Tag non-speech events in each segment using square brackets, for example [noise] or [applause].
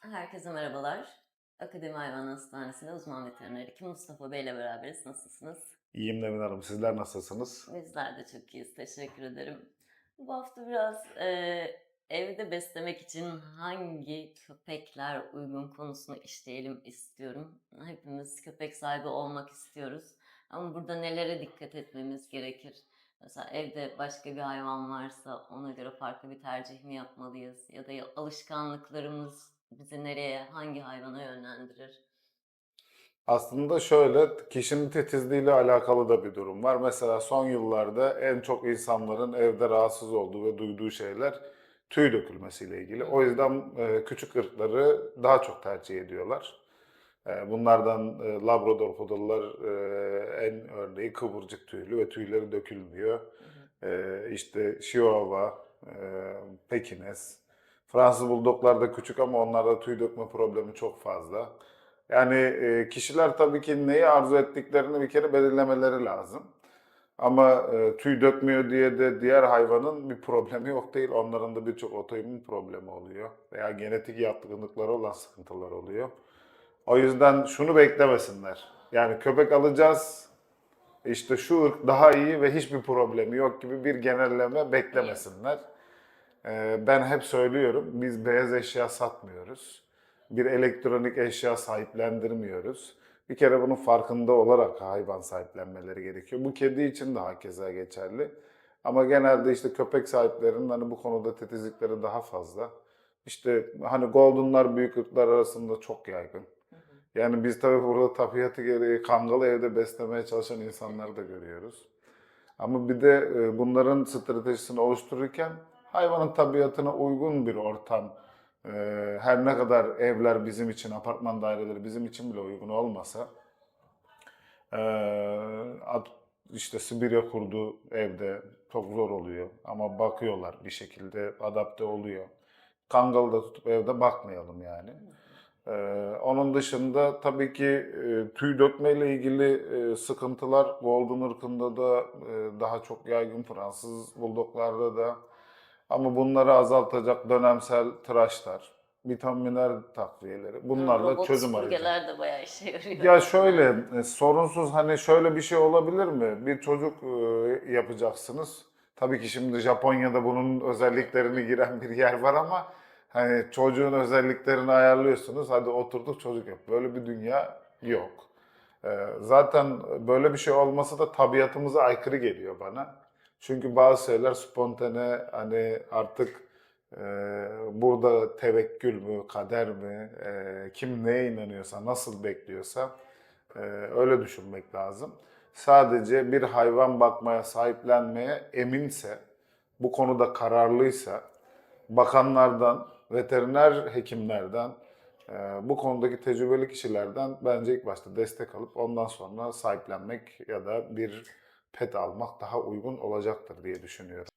Herkese merhabalar. Akademi Hayvan Hastanesi'nde uzman veteriner hekim Mustafa Bey ile beraberiz. Nasılsınız? İyiyim Nevin Hanım. Sizler nasılsınız? Bizler de çok iyiyiz. Teşekkür ederim. Bu hafta biraz e, evde beslemek için hangi köpekler uygun konusunu işleyelim istiyorum. Hepimiz köpek sahibi olmak istiyoruz. Ama burada nelere dikkat etmemiz gerekir? Mesela evde başka bir hayvan varsa ona göre farklı bir tercih mi yapmalıyız? Ya da alışkanlıklarımız bizi nereye, hangi hayvana yönlendirir? Aslında şöyle, kişinin titizliğiyle alakalı da bir durum var. Mesela son yıllarda en çok insanların evde rahatsız olduğu ve duyduğu şeyler tüy dökülmesiyle ilgili. O yüzden e, küçük ırkları daha çok tercih ediyorlar. E, bunlardan e, Labrador Poodle'lar en örneği kıvırcık tüylü ve tüyleri dökülmüyor. İşte Chihuahua, Pekines, Fransız Bulldoglar da küçük ama onlarda tüy dökme problemi çok fazla. Yani e, kişiler tabii ki neyi arzu ettiklerini bir kere belirlemeleri lazım. Ama e, tüy dökmüyor diye de diğer hayvanın bir problemi yok değil. Onların da birçok otoimmün problemi oluyor. Veya genetik yatkınlıkları olan sıkıntılar oluyor. O yüzden şunu beklemesinler. Yani köpek alacağız, işte şu ırk daha iyi ve hiçbir problemi yok gibi bir genelleme beklemesinler. Ee, Ben hep söylüyorum, biz beyaz eşya satmıyoruz. Bir elektronik eşya sahiplendirmiyoruz. Bir kere bunun farkında olarak hayvan sahiplenmeleri gerekiyor. Bu kedi için de hakeza geçerli. Ama genelde işte köpek sahiplerinin hani bu konuda titizlikleri daha fazla. İşte hani Golden'lar büyük ırklar arasında çok yaygın. Yani biz tabii burada tabiatı gereği kangalı evde beslemeye çalışan insanları da görüyoruz. Ama bir de e, bunların stratejisini oluştururken hayvanın tabiatına uygun bir ortam, e, her ne kadar evler bizim için, apartman daireleri bizim için bile uygun olmasa, e, işte Sibirya kurdu evde çok zor oluyor ama bakıyorlar bir şekilde adapte oluyor. Kangalı da tutup evde bakmayalım yani. Ee, onun dışında tabii ki e, tüy dökmeyle ilgili e, sıkıntılar Golden ırkında da e, daha çok yaygın Fransız Bulldoglarda da. Ama bunları azaltacak dönemsel tıraşlar, vitaminler takviyeleri bunlarla Robot çözüm süpürgeler de bayağı işe yarıyor. Ya şöyle e, sorunsuz hani şöyle bir şey olabilir mi? Bir çocuk e, yapacaksınız. Tabii ki şimdi Japonya'da bunun özelliklerini giren bir yer var ama hani çocuğun özelliklerini ayarlıyorsunuz. Hadi oturduk çocuk yap. Böyle bir dünya yok. E, Zaten böyle bir şey olması da tabiatımıza aykırı geliyor bana. Çünkü bazı şeyler spontane hani artık e, burada tevekkül mü, kader mi, e, kim neye inanıyorsa, nasıl bekliyorsa e, öyle düşünmek lazım. Sadece bir hayvan bakmaya, sahiplenmeye eminse, bu konuda kararlıysa, bakanlardan, veteriner hekimlerden, e, bu konudaki tecrübeli kişilerden bence ilk başta destek alıp ondan sonra sahiplenmek ya da bir pet almak daha uygun olacaktır diye düşünüyorum.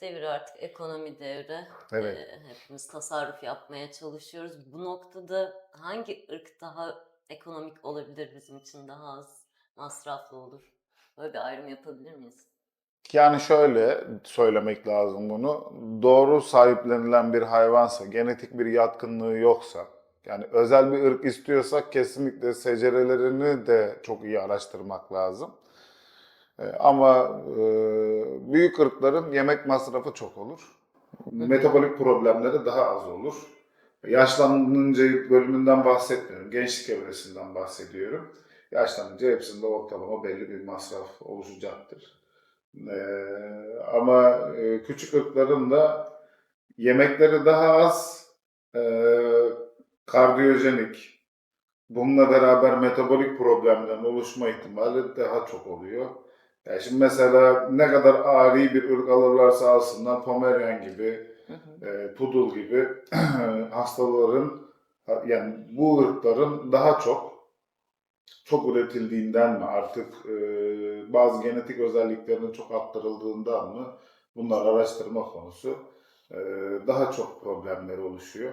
Devir artık ekonomi devri. Evet. Ee, hepimiz tasarruf yapmaya çalışıyoruz. Bu noktada hangi ırk daha ekonomik olabilir bizim için daha az masraflı olur? Böyle bir ayrım yapabilir miyiz? Yani şöyle söylemek lazım bunu. Doğru sahiplenilen bir hayvansa, genetik bir yatkınlığı yoksa, yani özel bir ırk istiyorsak kesinlikle secerelerini de çok iyi araştırmak lazım. Ee, Ama e, büyük ırkların yemek masrafı çok olur. Metabolik problemleri daha az olur. Yaşlanınca bölümünden bahsetmiyorum. Gençlik evresinden bahsediyorum. Yaşlanınca hepsinde ortalama belli bir masraf oluşacaktır. Ee, ama e, küçük ırkların da yemekleri daha az, e, kardiyojenik, bununla beraber metabolik problemlerin oluşma ihtimali daha çok oluyor. Yani şimdi mesela ne kadar ari bir ırk alırlarsa alsınlar, Pomerian gibi, e, Poodle gibi [clears throat] hastaların, yani bu ırkların daha çok çok üretildiğinden mi artık e, bazı genetik özelliklerinin çok arttırıldığından mı bunlar araştırma konusu E, daha çok problemleri oluşuyor.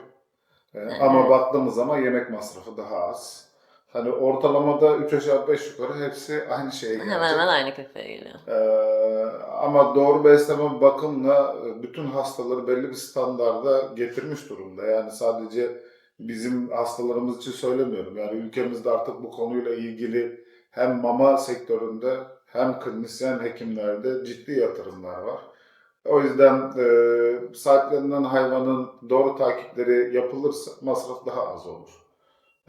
E, ama baktığımız zaman yemek masrafı daha az. Hani ortalamada 3 aşağı 5 yukarı hepsi aynı şeye gelecek. Hemen hemen aynı köpeğe geliyor. Ee, ama doğru besleme bakımla e, bütün hastaları belli bir standarda getirmiş durumda. Yani sadece bizim hastalarımız için söylemiyorum. Yani ülkemizde artık bu konuyla ilgili hem mama sektöründe hem klinisyen hekimlerde ciddi yatırımlar var. O yüzden e, sahiplenilen hayvanın doğru takipleri yapılırsa masraf daha az olur.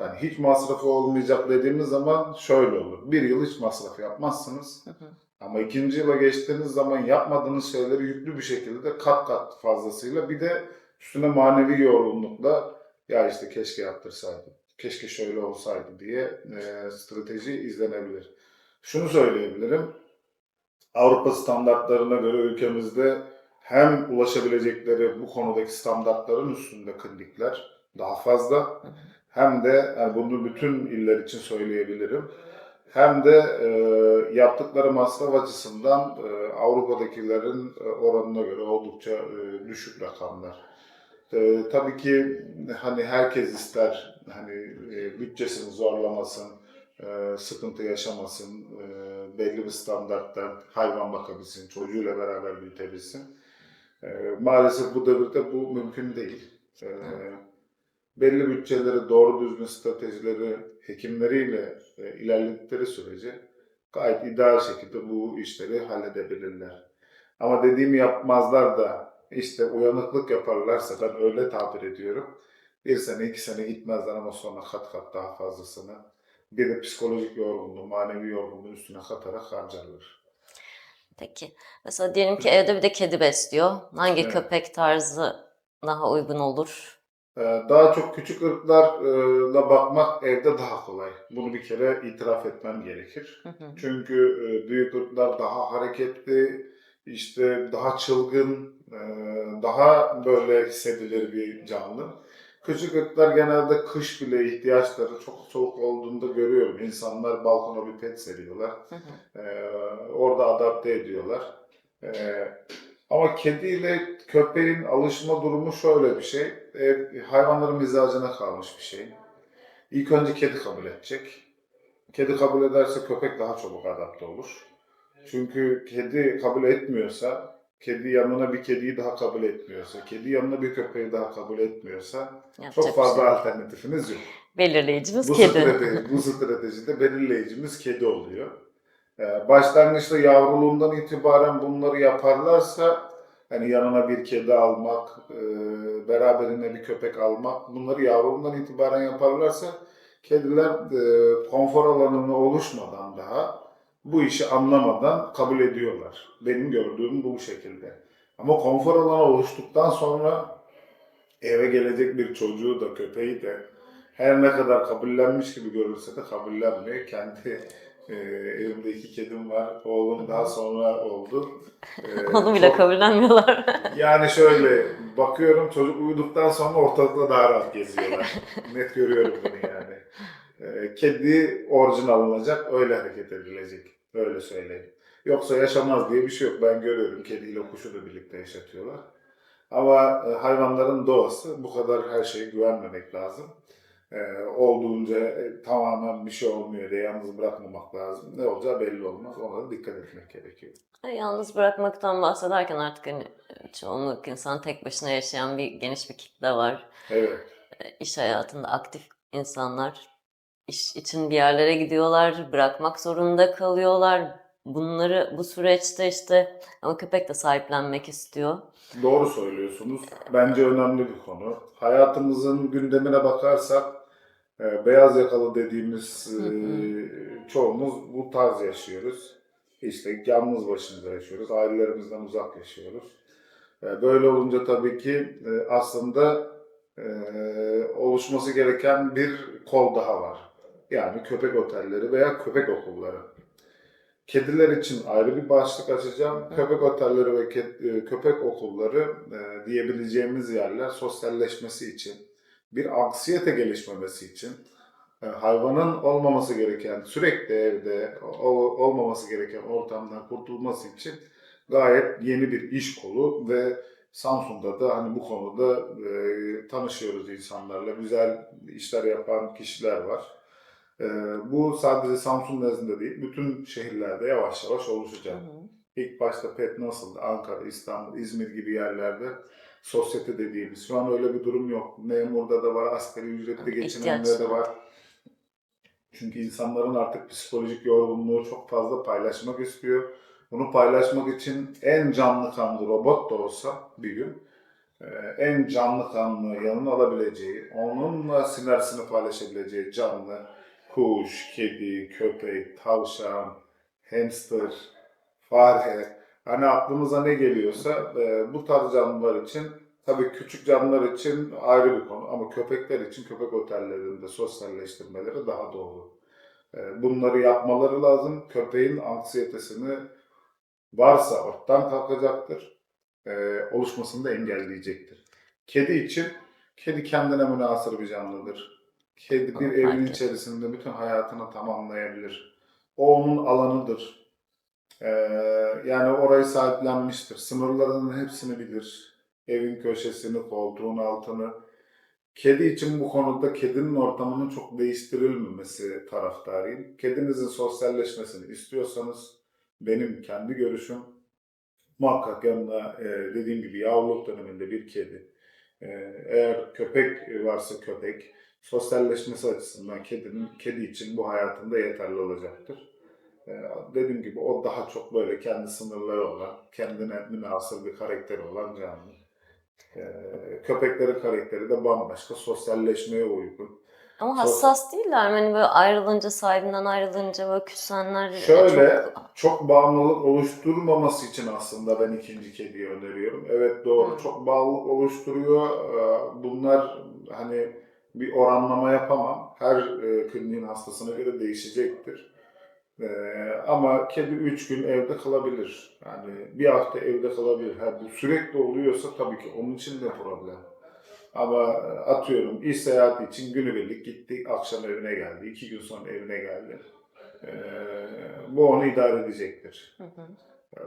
Yani hiç masrafı olmayacak dediğimiz zaman şöyle olur. Bir yıl hiç masraf yapmazsınız. Hı hı. Ama ikinci yıla geçtiğiniz zaman yapmadığınız şeyleri yüklü bir şekilde kat kat fazlasıyla bir de üstüne manevi yorgunlukla ya işte keşke yaptırsaydım, keşke şöyle olsaydı diye e, strateji izlenebilir. Şunu söyleyebilirim. Avrupa standartlarına göre ülkemizde hem ulaşabilecekleri bu konudaki standartların üstünde klinikler daha fazla hem de yani bunu bütün iller için söyleyebilirim. Hem de e, yaptıkları masraf açısından e, Avrupa'dakilerin e, oranına göre oldukça e, düşük rakamlar. E, tabii ki hani herkes ister hani e, bütçesini zorlamasın, e, sıkıntı yaşamasın, e, belli bir standartta hayvan bakabilsin, çocuğuyla beraber büyütebilsin. E, maalesef bu devirde bu mümkün değil. E, belli bütçeleri, doğru düzgün stratejileri hekimleriyle e, ilerledikleri sürece gayet ideal şekilde bu işleri halledebilirler. Ama dediğimi yapmazlar da işte uyanıklık yaparlarsa ben öyle tabir ediyorum. Bir sene iki sene gitmezler ama sonra kat kat daha fazlasını bir de psikolojik yorgunluğu, manevi yorgunluğu üstüne katarak harcarlar. Peki. Mesela diyelim ki evde bir de kedi besliyor. Hangi Evet. köpek tarzı daha uygun olur? Ee, Daha çok küçük ırklarla bakmak evde daha kolay. Bunu bir kere itiraf etmem gerekir. Hı hı. Çünkü e, büyük ırklar daha hareketli, işte daha çılgın, e, daha böyle hissedilir bir canlı. Küçük ırklar genelde kış bile ihtiyaçları çok soğuk olduğunda görüyorum. İnsanlar balkona bir pet seriyorlar. Hı hı. Ee, orada adapte ediyorlar. Ama kediyle köpeğin alışma durumu şöyle bir şey. Ee, hayvanların mizacına kalmış bir şey. İlk önce kedi kabul edecek. Kedi kabul ederse köpek daha çabuk adapte olur. Çünkü kedi kabul etmiyorsa, kedi yanına bir kediyi daha kabul etmiyorsa, kedi yanına bir köpeği daha kabul etmiyorsa Yapacak çok fazla şey alternatifiniz yok. Belirleyicimiz Bu kedi. strateji, bu stratejide belirleyicimiz kedi oluyor. Ee, Başlangıçta yavruluğundan itibaren bunları yaparlarsa hani yanına bir kedi almak, e, beraberine bir köpek almak bunları yavruluğundan itibaren yaparlarsa kediler e, konfor alanını oluşmadan daha bu işi anlamadan kabul ediyorlar. Benim gördüğüm bu şekilde. Ama konfor alanı oluştuktan sonra eve gelecek bir çocuğu da köpeği de her ne kadar kabullenmiş gibi görülse de kabullenmiyor. Kendi e, evimde iki kedim var. Oğlum daha sonra oldu. [laughs] E, Onu bile çok- kabullenmiyorlar. [laughs] Yani şöyle bakıyorum çocuk uyuduktan sonra ortalıkta daha rahat geziyorlar. [laughs] Net görüyorum bunu yani. E, kedi orijinal alınacak, öyle hareket edilecek. Öyle söyleyeyim. Yoksa yaşamaz diye bir şey yok. Ben görüyorum kediyle kuşu da birlikte yaşatıyorlar. Ama e, hayvanların doğası bu kadar her şeye güvenmemek lazım. E, olduğunca e, tamamen bir şey olmuyor diye yalnız bırakmamak lazım. Ne olacağı belli olmaz. Ona da dikkat etmek gerekiyor. Yalnız bırakmaktan bahsederken artık hani çoğunluk insan tek başına yaşayan bir geniş bir kitle var. Evet. E, İş hayatında aktif insanlar iş için bir yerlere gidiyorlar, bırakmak zorunda kalıyorlar. Bunları bu süreçte işte ama köpek de sahiplenmek istiyor. Doğru söylüyorsunuz. Bence önemli bir konu. Hayatımızın gündemine bakarsak e, beyaz yakalı dediğimiz e, çoğumuz bu tarz yaşıyoruz. İşte yalnız başımıza yaşıyoruz. Ailelerimizden uzak yaşıyoruz. E, Böyle olunca tabii ki e, aslında e, oluşması gereken bir kol daha var. Yani köpek otelleri veya köpek okulları. Kediler için ayrı bir başlık açacağım. Köpek otelleri ve e, köpek okulları e, diyebileceğimiz yerler sosyalleşmesi için, bir anksiyete gelişmemesi için, e, hayvanın olmaması gereken, sürekli evde olmaması gereken ortamdan kurtulması için gayet yeni bir iş kolu ve Samsun'da da hani bu konuda e, tanışıyoruz insanlarla. Güzel işler yapan kişiler var. Ee, bu sadece Samsun nezdinde değil, bütün şehirlerde yavaş yavaş Hı oluşacak. hı. İlk başta pet nasıldı? Ankara, İstanbul, İzmir gibi yerlerde sosyete dediğimiz. Şu an öyle bir durum yok. Memurda da var, asgari ücretli geçinende İhtiyaç. de var. Çünkü insanların artık psikolojik yorgunluğu çok fazla paylaşmak istiyor. Bunu paylaşmak için en canlı kanlı robot da olsa bir gün e, en canlı kanlı yanına alabileceği, onunla sinersini paylaşabileceği canlı kuş, kedi, köpek, tavşan, hamster, fare, hani aklımıza ne geliyorsa e, bu tarz canlılar için tabii küçük canlılar için ayrı bir konu ama köpekler için köpek otellerinde sosyalleştirmeleri daha doğru. E, bunları yapmaları lazım. Köpeğin anksiyetesini varsa ortadan kalkacaktır. E, oluşmasını da engelleyecektir. Kedi için kedi kendine münasır bir canlıdır. Kedi bir evin içerisinde bütün hayatını tamamlayabilir. O onun alanıdır. Ee, yani orayı sahiplenmiştir. Sınırlarının hepsini bilir. Evin köşesini, koltuğun altını. Kedi için bu konuda kedinin ortamının çok değiştirilmemesi taraftarıyım. Kedinizin sosyalleşmesini istiyorsanız benim kendi görüşüm muhakkak yanına e, dediğim gibi yavruluk döneminde bir kedi. E, eğer köpek varsa köpek sosyalleşmesi açısından kedinin kedi için bu hayatında yeterli olacaktır. Ee, dediğim gibi o daha çok böyle kendi sınırları olan, kendine münasır bir karakteri olan canlı. Ee, köpeklerin karakteri de bambaşka, sosyalleşmeye uygun. Ama hassas değiller mi? Hani böyle ayrılınca, sahibinden ayrılınca böyle küsenler Şöyle, çok... çok bağımlılık oluşturmaması için aslında ben ikinci kediyi öneriyorum. Evet doğru, Hı. çok bağlılık oluşturuyor. Ee, Bunlar hani bir oranlama yapamam. Her e, kliniğin hastasına göre değişecektir. Ee, ama kedi 3 gün evde kalabilir. Yani bir hafta evde kalabilir. Ha, bu sürekli oluyorsa tabii ki onun için de problem. Ama e, atıyorum iş seyahati için günübirlik gitti, akşam evine geldi, iki gün sonra evine geldi. Ee, bu onu idare edecektir. Hı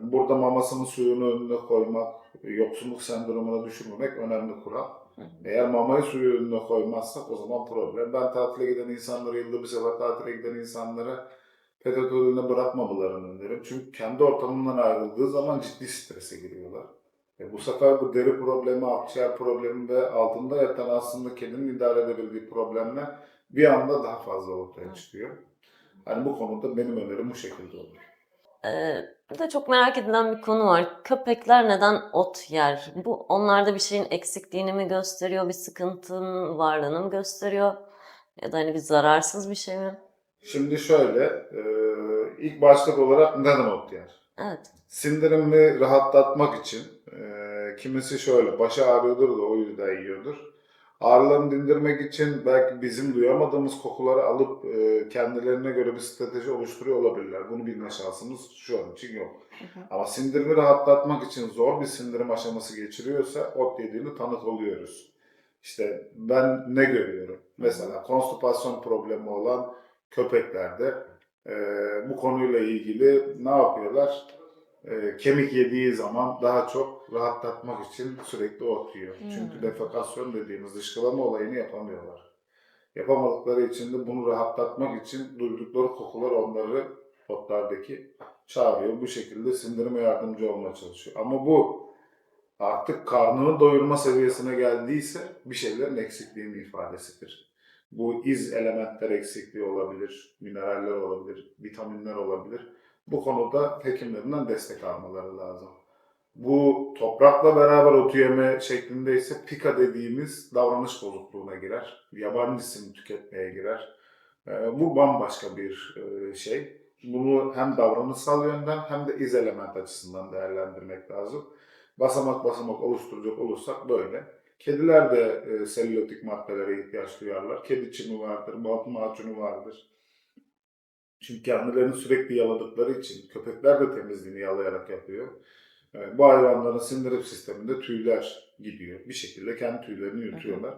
Burada mamasının suyunu önüne koymak, yoksunluk sendromuna düşürmemek önemli kural. Hı hı. Eğer mamayı suyu önüne koymazsak o zaman problem. Ben tatile giden insanlara, yılda bir sefer tatile giden insanlara pedagoglarına bırakmamalarını öneririm. Çünkü kendi ortamından ayrıldığı zaman ciddi strese giriyorlar. E bu sefer bu deri problemi, akciğer problemi ve altında yatan aslında kedinin idare edebildiği problemler bir anda daha fazla ortaya çıkıyor. Hani bu konuda benim önerim bu şekilde olur. Ee, bir de çok merak edilen bir konu var. Köpekler neden ot yer? Bu onlarda bir şeyin eksikliğini mi gösteriyor, bir sıkıntının varlığını mı gösteriyor? Ya da hani bir zararsız bir şey mi? Şimdi şöyle, e, ilk başlık olarak neden ot yer? Evet. Sindirimi rahatlatmak için e, kimisi şöyle başı ağrıyordur da o yüzden yiyordur. Ağrılarını dindirmek için belki bizim duyamadığımız kokuları alıp e, kendilerine göre bir strateji oluşturuyor olabilirler. Bunu bilme şansımız şu an için yok. Ama sindirimi rahatlatmak için zor bir sindirim aşaması geçiriyorsa ot yediğini tanık oluyoruz. İşte ben ne görüyorum? Mesela konstipasyon problemi olan köpeklerde e, bu konuyla ilgili ne yapıyorlar? E, kemik yediği zaman daha çok rahatlatmak için sürekli ot yiyor. Hmm. Çünkü defekasyon dediğimiz dışkılama olayını yapamıyorlar. Yapamadıkları için de bunu rahatlatmak için duydukları kokular onları otlardaki çağırıyor. Bu şekilde sindirime yardımcı olmaya çalışıyor. Ama bu artık karnını doyurma seviyesine geldiyse bir şeylerin eksikliğinin ifadesidir. Bu iz elementler eksikliği olabilir, mineraller olabilir, vitaminler olabilir. Bu konuda hekimlerinden destek almaları lazım. Bu toprakla beraber otu yeme şeklinde ise pika dediğimiz davranış bozukluğuna girer. Yabancısını tüketmeye girer. Ee, bu bambaşka bir e, şey. Bunu hem davranışsal yönden hem de iz element açısından değerlendirmek lazım. Basamak basamak oluşturacak olursak böyle. Kediler de e, selülotik maddelere ihtiyaç duyarlar. Kedi çimi vardır, bant macunu vardır. Çünkü kendilerini sürekli yaladıkları için köpekler de temizliğini yalayarak yapıyor. E, bu hayvanların sindirim sisteminde tüyler gidiyor. Bir şekilde kendi tüylerini yutuyorlar.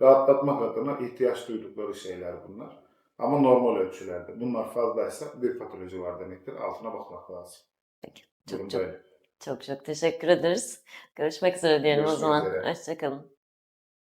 Rahatlatmak adına ihtiyaç duydukları şeyler bunlar. Ama normal ölçülerde. Bunlar fazlaysa bir patoloji var demektir. Altına bakmak lazım. Peki. Çok Durum çok böyle. Çok çok teşekkür ederiz. Görüşmek üzere diyelim o Görüşmek zaman. üzere. Hoşçakalın.